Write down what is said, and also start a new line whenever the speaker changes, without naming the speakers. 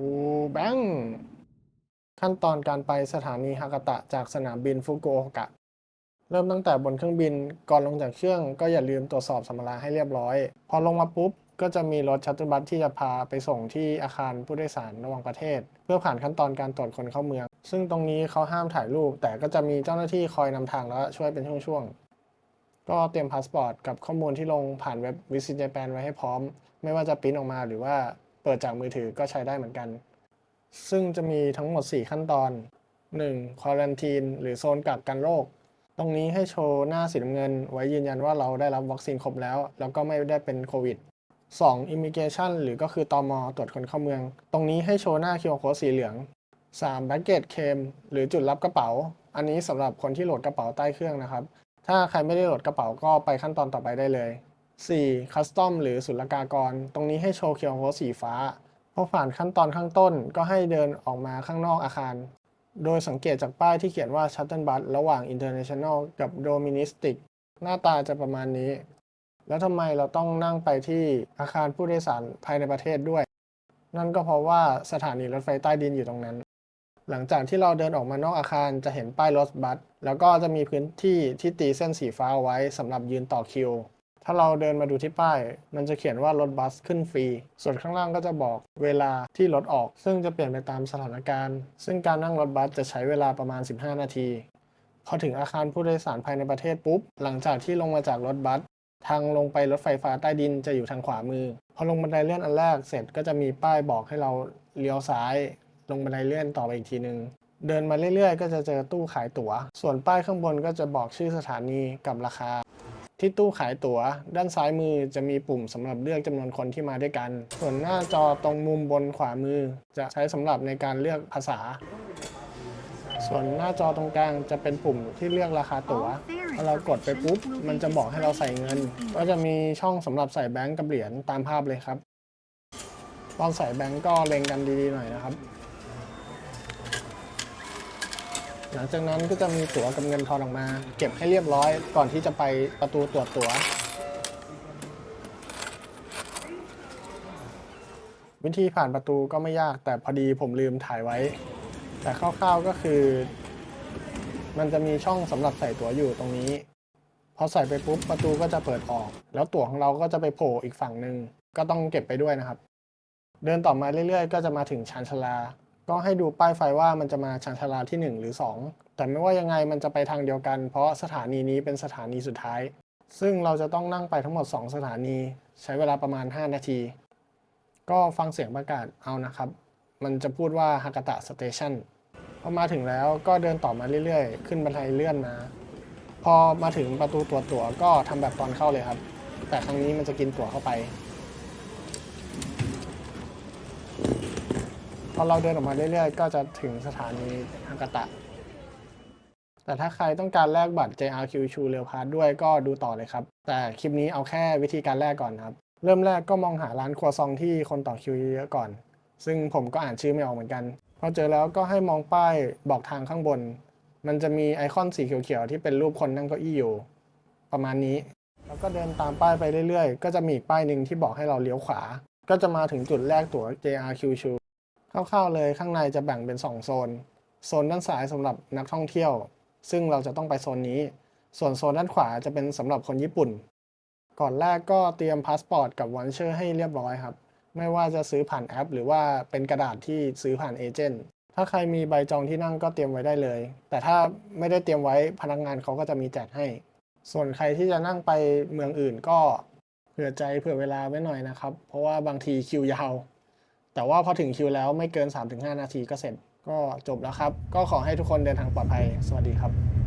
อูแบงค์ขั้นตอนการไปสถานีฮากาตะจากสนามบินฟุกุโอกะ เริ่มตั้งแต่บนเครื่องบินก่อนลงจากเครื่องก็อย่าลืมตรวจสอบสัมภาระให้เรียบร้อย พอลงมาปุ๊บ ก็จะมีรถชัตเตอร์บัสที่จะพาไปส่งที่อาคารผู้โดยสารระหว่างประเทศ เพื่อผ่านขั้นตอนการตรวจคนเข้าเมือง ซึ่งตรงนี้เขาห้ามถ่ายรูป แต่ก็จะมีเจ้าหน้าที่คอยนำทางและช่วยเป็นช่วงๆ ก็เตรียมพาสปอร์ตกับข้อมูลที่ลงผ่านเว็บ Visit Japan ไว้ให้พร้อม ไม่ว่าจะปริ้นออกมาหรือว่า ปิดจากมือถือก็ใช้ได้เหมือนกัน ซึ่งจะมีทั้งหมด 4 ขั้นตอน 1. ควอลันทีนหรือโซนกักกันโรค ตรงนี้ให้โชว์หน้าสีน้ำเงิน ไว้ยืนยันว่าเราได้รับวัคซีนครบแล้ว แล้วก็ไม่ได้เป็นโควิด 2. Immigration หรือก็คือตอมอตรวจคนเข้าเมือง ตรงนี้ให้โชว์หน้า QR code สีเหลือง 3. Baggage Claim หรือจุดรับกระเป๋า อันนี้สำหรับคนที่โหลดกระเป๋าใต้เครื่องนะครับ ถ้าใครไม่ได้โหลดกระเป๋าก็ไปขั้นตอนต่อไปได้เลย 4. Custom หรือศุลกากร ตรงนี้ให้โชว์ QR code สีฟ้า พอผ่านขั้นตอนข้างต้นก็ให้เดินออกมาข้างนอกอาคาร โดยสังเกตจากป้ายที่เขียนว่า Shuttle Bus ระหว่าง International กับ Domestic หน้าตาจะประมาณนี้ แล้วทำไมเราต้องนั่งไปที่อาคารผู้โดยสารภายในประเทศด้วย นั่นก็เพราะว่าสถานีรถไฟใต้ดินอยู่ตรงนั้น หลังจากที่เราเดินออกมานอกอาคารจะเห็นป้ายรถบัส แล้วก็จะมีพื้นที่ที่ตีเส้นสีฟ้าไว้สำหรับยืนต่อคิว ถ้าเราเดินมาดูที่ป้าย มันจะเขียนว่ารถบัสขึ้นฟรี ส่วนข้างล่างก็จะบอกเวลาที่รถออก ซึ่งจะเปลี่ยนไปตามสถานการณ์ ซึ่งการนั่งรถบัสจะใช้เวลาประมาณ 15 นาที พอถึงอาคารผู้โดยสารภายในประเทศปุ๊บ หลังจากที่ลงมาจากรถบัส ทางลงไปรถไฟฟ้าใต้ดินจะอยู่ทางขวามือ พอลงบันไดเลื่อนอันแรกเสร็จก็จะมีป้ายบอกให้เราเลี้ยวซ้าย ลงบันไดเลื่อนต่อไปอีกทีหนึงเดินมาเรื่อยๆ ก็จะเจอตู้ขายตั๋ว ส่วนป้ายข้างบนก็จะบอกชื่อสถานีกับราคา ที่ตู้ขายตั๋ว ด้านซ้ายมือจะมีปุ่มสำหรับเลือกจำนวนคนที่มาด้วยกัน ส่วนหน้าจอตรงมุมบนขวามือ จะใช้สำหรับในการเลือกภาษา ส่วนหน้าจอตรงกลางจะเป็นปุ่มที่เลือกราคาตั๋วพอเรากดไปปุ๊บ มันจะบอกให้เราใส่เงิน ก็จะมีช่องสำหรับใส่แบงก์กับเหรียญตามภาพเลยครับ ตอนใส่แบงก์ก็เล็งกันดีๆหน่อยนะครับ หลังจากนั้นก็จะมีตั๋วกับเงินทอนออกมา เก็บให้เรียบร้อยก่อนที่จะไปประตูตรวจตั๋ว วิธีผ่านประตูก็ไม่ยากแต่พอดีผมลืมถ่ายไว้ แต่คร่าวๆก็คือ มันจะมีช่องสำหรับใส่ตั๋วอยู่ตรงนี้พอใส่ไปปุ๊บประตูก็จะเปิดออก แล้วตั๋วของเราก็จะไปโผล่อีกฝั่งหนึ่งก็ต้องเก็บไปด้วยนะครับ เดินต่อมาเรื่อยๆ ก็จะมาถึงชานชาลา ก็ให้ดูป้ายไฟว่ามันจะมาชานชาลาที่ 1 หรือ 2 แต่ไม่ว่ายังไงมันจะไปทางเดียวกัน เพราะสถานีนี้เป็นสถานีสุดท้าย ซึ่งเราจะต้องนั่งไปทั้งหมด 2 สถานี ใช้เวลาประมาณ 5 นาที ก็ฟังเสียงประกาศเอานะครับ มันจะพูดว่าฮากาตะสเตชันพอมาถึงแล้วก็เดินต่อมาเรื่อยๆ ขึ้นบันไดเลื่อนมา พอมาถึงประตูตัวตั๋วก็ทำแบบตอนเข้าเลยครับ แต่ครั้งนี้มันจะกินตั๋วเข้าไป อเราเดินออกมาเรื่อยๆ ก็จะถึงสถานีฮากาตะ แต่ถ้าใครต้องการแลกบัตร JRQ ชูเร l พา s ด้วยก็ดูต่อเลยครับ แต่คลิปนี้เอาแค่วิธีการแลกก่อนครับ เริ่มแรกก็มองหาร้านครัวซองที่คนต่อคิวเยอะก่อน ซึ่งผมก็อ่านชื่อไม่ออกเหมือนกัน พอเจอแล้วก็ให้มองป้ายบอกทางข้างบน มันจะมีไอคอนสีเขียวๆที่เป็นรูปคนนั่งเก้าอี้อยู่ ประมาณนี้ แล้วก็เดินตามป้ายไปเรื่อยๆ ก็จะมีป้ายหนึ่งที่บอกให้เราเลี้ยวขวา ก็จะมาถึงจุดแรกตั๋ว JRQ ชู คร่าวๆเลยข้างในจะแบ่งเป็น 2 โซน โซนด้านซ้ายสำหรับนักท่องเที่ยว ซึ่งเราจะต้องไปโซนนี้ ส่วนโซนด้านขวาจะเป็นสำหรับคนญี่ปุ่น ก่อนแรกก็เตรียมพาสปอร์ตกับวันเชอร์ให้เรียบร้อยครับ ไม่ว่าจะซื้อผ่านแอป หรือว่าเป็นกระดาษที่ซื้อผ่านเอเจนต์ถ้าใครมีใบจองที่นั่งก็เตรียมไว้ได้เลย แต่ถ้าไม่ได้เตรียมไว้พนักงานเขาก็จะมีแจกให้ ส่วนใครที่จะนั่งไปเมืองอื่นก็เผื่อใจเผื่อเวลาไว้หน่อยนะครับ เพราะว่าบางทีคิวยาว แต่ว่าพอถึงคิวแล้วไม่เกิน 3-5 นาทีก็เสร็จ ก็จบแล้วครับ ก็ขอให้ทุกคนเดินทางปลอดภัย สวัสดีครับ